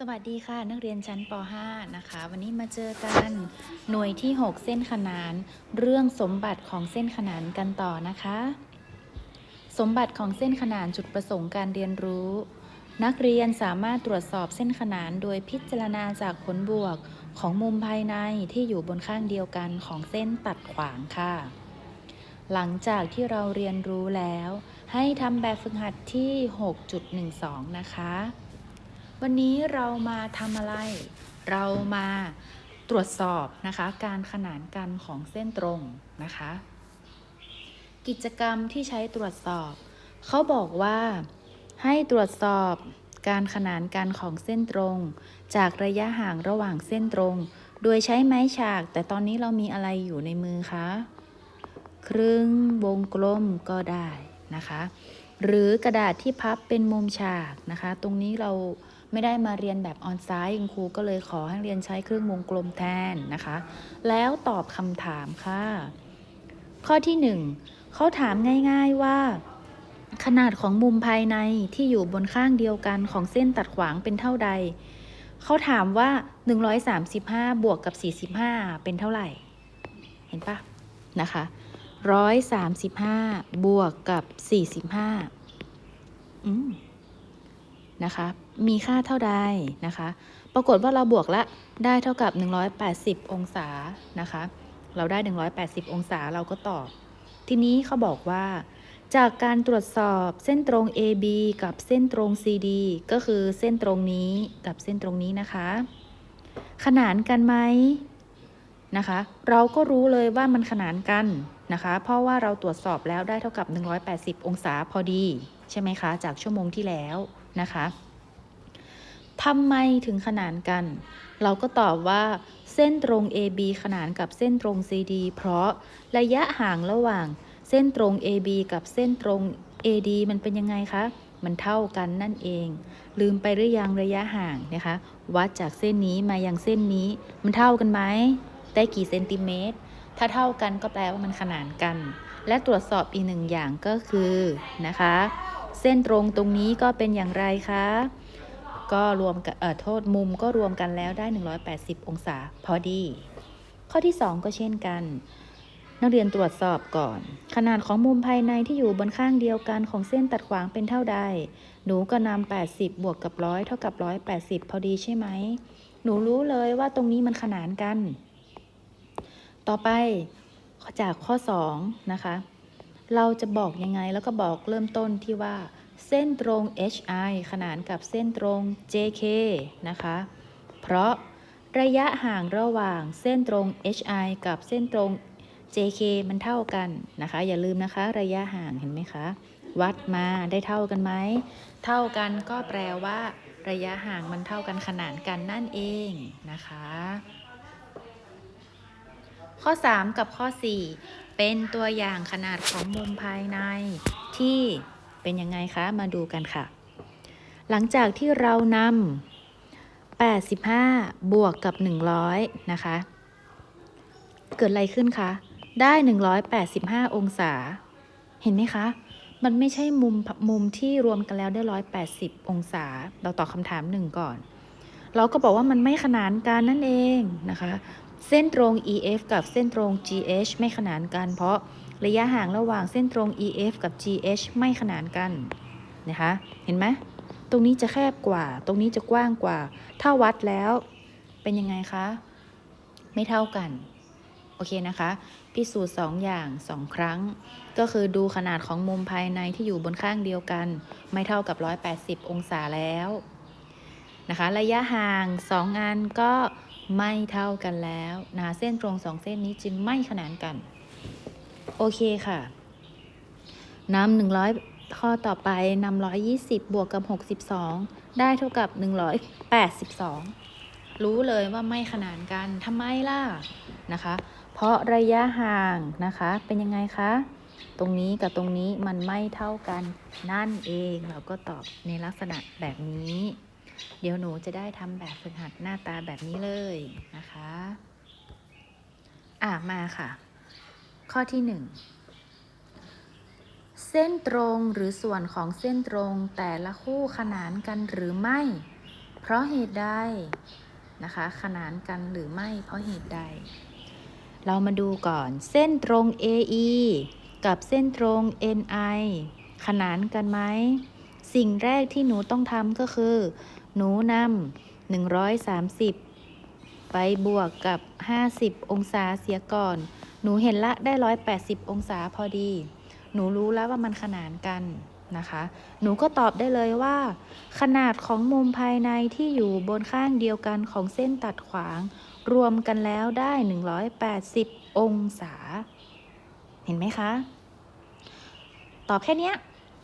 สวัสดีค่ะ นักเรียนชั้นป .5 นะคะ วันนี้มาเจอกันหน่วยที่ 6 เส้นขนาน เรื่องสมบัติของเส้นขนานกันต่อนะคะ สมบัติของเส้นขนานจุดประสงค์การเรียนรู้ นักเรียนสามารถตรวจสอบเส้นขนานโดยพิจารณาจากผลบวกของมุมภายในที่อยู่บนข้างเดียวกันของเส้นตัดขวางค่ะ หลังจากที่เราเรียนรู้แล้ว ให้ทำแบบฝึกหัดที่ 6.12 นะคะ วันนี้เรามาทำอะไร เรามาตรวจสอบนะคะ การขนานกันของเส้นตรงนะคะ กิจกรรมที่ใช้ตรวจสอบ เขาบอกว่าให้ตรวจสอบการขนานกันของเส้นตรง จากระยะห่างระหว่างเส้นตรง โดยใช้ไม้ฉาก แต่ตอนนี้เรามีอะไรอยู่ในมือคะครึ่งวงกลมก็ได้นะคะ หรือกระดาษที่พับเป็นมุมฉากนะคะ ตรงนี้เรา ไม่ได้มาเรียนแบบออนไซต์คุณครูก็เลยขอให้เรียนใช้เครื่องวงกลมแทนนะคะ แล้วตอบคำถามค่ะ ข้อที่หนึ่งเขาถามง่ายๆว่า ขนาดของมุมภายในที่อยู่บนข้างเดียวกันของเส้นตัดขวางเป็นเท่าใดเขาถามว่า 135 บวกกับ 45 เป็นเท่าไหร่ เห็นปะนะคะ135 บวกกับ 45 อืม นะคะ มีค่าเท่าใดนะคะ ปรากฏว่าเราบวกละได้เท่ากับ 180 องศานะคะ เราได้ 180 องศาเราก็ตอบ ทีนี้เขาบอกว่า จากการตรวจสอบเส้นตรง AB กับเส้นตรง CD ก็คือเส้นตรงนี้กับเส้นตรงนี้นะคะ ขนานกันไหมนะคะ เราก็รู้เลยว่ามันขนานกันนะคะ เพราะว่าเราตรวจสอบแล้วได้เท่ากับ 180 องศาพอดี ใช่ไหมคะ จากชั่วโมงที่แล้ว นะคะทำไมถึงขนานกัน เราก็ตอบว่าเส้นตรง AB ขนานกับเส้นตรง CD เพราะระยะห่างระหว่างเส้นตรง AB กับเส้นตรง AD มันเป็นยังไงคะ มันเท่ากันนั่นเอง ลืมไปหรือยังระยะห่างนะคะ วัดจากเส้นนี้มายังเส้นนี้ มันเท่ากันไหม ได้กี่เซนติเมตร ถ้าเท่ากันก็แปลว่ามันขนานกัน และตรวจสอบอีกหนึ่งอย่างก็คือนะคะ เส้นตรงตรงนี้ก็เป็นอย่างไรคะ ก็รวมกันเอ่อโทษมุมก็รวมกันแล้วได้ 180 องศาพอดี ข้อที่ 2 ก็เช่นกัน นักเรียนตรวจสอบก่อน ขนาดของมุมภายในที่อยู่บนข้างเดียวกันของเส้นตัดขวางเป็นเท่าใด หนูก็นำ80 บวกกับร้อยเท่ากับ 180 พอดีใช่ไหม หนูรู้เลยว่าตรงนี้มันขนานกัน ต่อไปจากข้อ 2 นะคะ เราจะบอกยังไงแล้วก็บอกเริ่มต้นที่ว่า เส้นตรง HI ขนานกับเส้นตรง JK นะคะ เพราะระยะห่างระหว่างเส้นตรง HI กับเส้นตรง JK มันเท่ากันนะคะ อย่าลืมนะคะ ระยะห่างเห็นไหมคะ วัดมาได้เท่ากันไหม เท่ากันก็แปลว่า ระยะห่างมันเท่ากันขนานกันนั่นเองนะคะ ข้อ 3 กับข้อ 4 เป็นตัวอย่างขนาดของมุมภายในที่เป็นยังไงคะ มาดูกันค่ะ หลังจากที่เรานำ85 บวกกับ 100 นะคะ เกิดอะไรขึ้นคะ ได้ 185 องศา เห็นไหมคะ มันไม่ใช่มุมมุมที่รวมกันแล้วได้ 180 องศา เราตอบคำถามหนึ่งก่อน เราก็บอกว่ามันไม่ขนานกันนั่นเองนะคะ เส้นตรง EF กับเส้นตรง GH ไม่ขนานกัน เพราะระยะห่างระหว่างเส้นตรง EF กับ GH ไม่ขนานกันนะคะ เห็นไหมตรงนี้จะแคบกว่า ตรงนี้จะกว้างกว่า ถ้าวัดแล้วเป็นยังไงคะ ไม่เท่ากัน โอเคนะคะ พิสูจน์ 2 อย่าง 2 ครั้ง ก็คือดูขนาดของมุมภายในที่อยู่บนข้างเดียวกัน ไม่เท่ากับ 180 องศาแล้วนะคะ ระยะห่าง 2 อันก็ ไม่เท่ากันแล้วนะเส้นตรง2เส้นนี้จึงไม่ขนานกัน โอเคค่ะนำ100ข้อต่อไปนำ120บบวกกับ62ได้เท่ากับ182รู้เลยว่าไม่ขนานกันทำไมล่ะนะคะ เพราะระยะห่างนะคะ เป็นยังไงคะ ตรงนี้กับตรงนี้มันไม่เท่ากันนั่นเองเราก็ตอบในลักษณะแบบนี้ เดี๋ยวหนูจะได้ทำแบบฝึกหัดหน้าตาแบบนี้เลยนะคะ อะมาค่ะ ข้อที่หนึ่งเส้นตรงหรือส่วนของเส้นตรงแต่ละคู่ขนานกันหรือไม่ เพเพราะเหตุใดนะคะ ขนานกันหรือไม่เพราะเหตุใด เรามาดูก่อนเส้นตรง AE กับเส้นตรง NI ขนานกันไหม สิ่งแรกที่หนูต้องทำก็คือ หนูนำ130 ไปบวกกับ 50 องศาเสียก่อน หนูเห็นละได้ 180 องศาพอดี หนูรู้แล้วว่ามันขนานกันนะคะ หนูก็ตอบได้เลยว่า ขนาดของมุมภายในที่อยู่บนข้างเดียวกันของเส้นตัดขวาง รวมกันแล้วได้ 180 องศา เห็นไหมคะ ตอบแค่นี้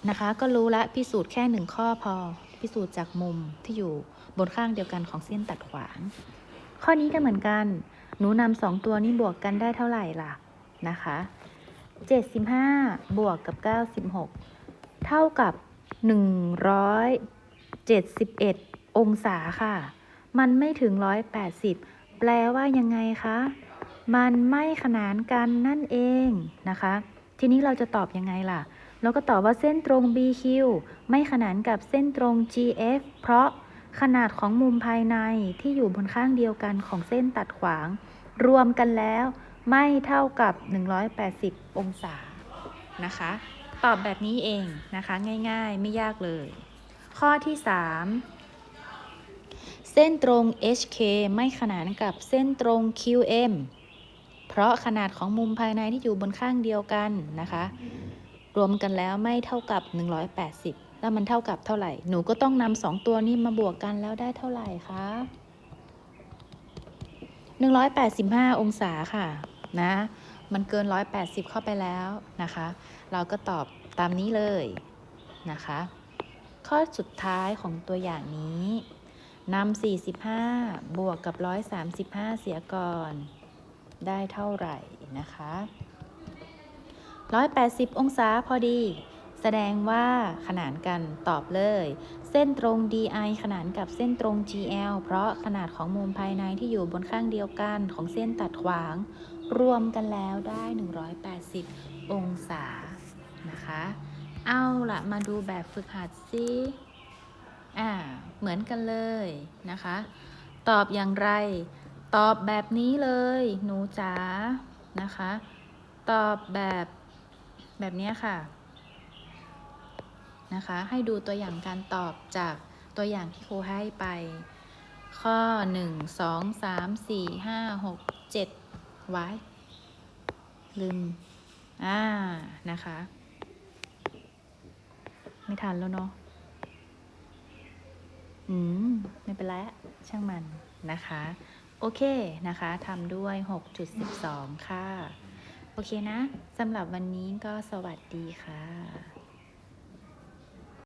นะคะ ก็รู้ละพิสูจน์แค่หนึ่งข้อพอ พิสูจน์จากมุมที่อยู่บนข้างเดียวกันของเส้นตัดขวาง ข้อนี้ก็เหมือนกัน หนูนำสองตัวนี้บวกกันได้เท่าไหร่ล่ะนะคะ75 บวกกับ 96 เท่ากับ 171 องศาค่ะ มันไม่ถึง 180 แปลว่ายังไงคะ มันไม่ขนานกันนั่นเองนะคะ ทีนี้เราจะตอบยังไงล่ะ เราก็ตอบว่าเส้นตรง BQ ไม่ขนานกับเส้นตรง GF เพราะขนาดของมุมภายในที่อยู่บนข้างเดียวกันของเส้นตัดขวาง รวมกันแล้วไม่เท่ากับ 180 องศานะคะ ตอบแบบนี้เองนะคะ ง่ายๆ ไม่ยากเลย ข้อที่ 3 เส้นตรง HK ไม่ขนานกับเส้นตรง QM เพราะขนาดของมุมภายในที่อยู่บนข้างเดียวกันนะคะ รวมกันแล้วไม่เท่ากับ 180 แล้วมันเท่ากับเท่าไหร่ หนูก็ต้องนำสองตัวนี้มาบวกกันแล้วได้เท่าไหร่คะ185 องศาค่ะนะ มันเกิน 180 เข้าไปแล้วนะคะ เราก็ตอบตามนี้เลยนะคะ ข้อสุดท้ายของตัวอย่างนี้นำ45 บวกกับ 135 เสียก่อน ได้เท่าไหร่นะคะ 180 องศาพอดี แสดงว่าขนานกันตอบเลย เส้นตรง DI ขนานกับเส้นตรง GL เพราะขนาดของมุมภายในที่อยู่บนข้างเดียวกันของเส้นตัดขวาง รวมกันแล้วได้ 180 องศานะคะ เอาละมาดูแบบฝึกหัดสิอ่า เหมือนกันเลยนะคะ ตอบอย่างไร ตอบแบบนี้เลย หนูจ๋านะคะ ตอบแบบแบบนี้ค่ะนะคะ ให้ดูตัวอย่างการตอบจากตัวอย่างที่ครูให้ไป ข้อ 1 2 3 4 5 6 7ไว้ ลืม อ่า นะคะ ไม่ทันแล้วเนาะอืม ไม่เป็นไรช่างมันนะคะ โอเคนะคะทำด้วย 6.12 ค่ะ โอเคนะสำหรับวันนี้ก็สวัสดีค่ะ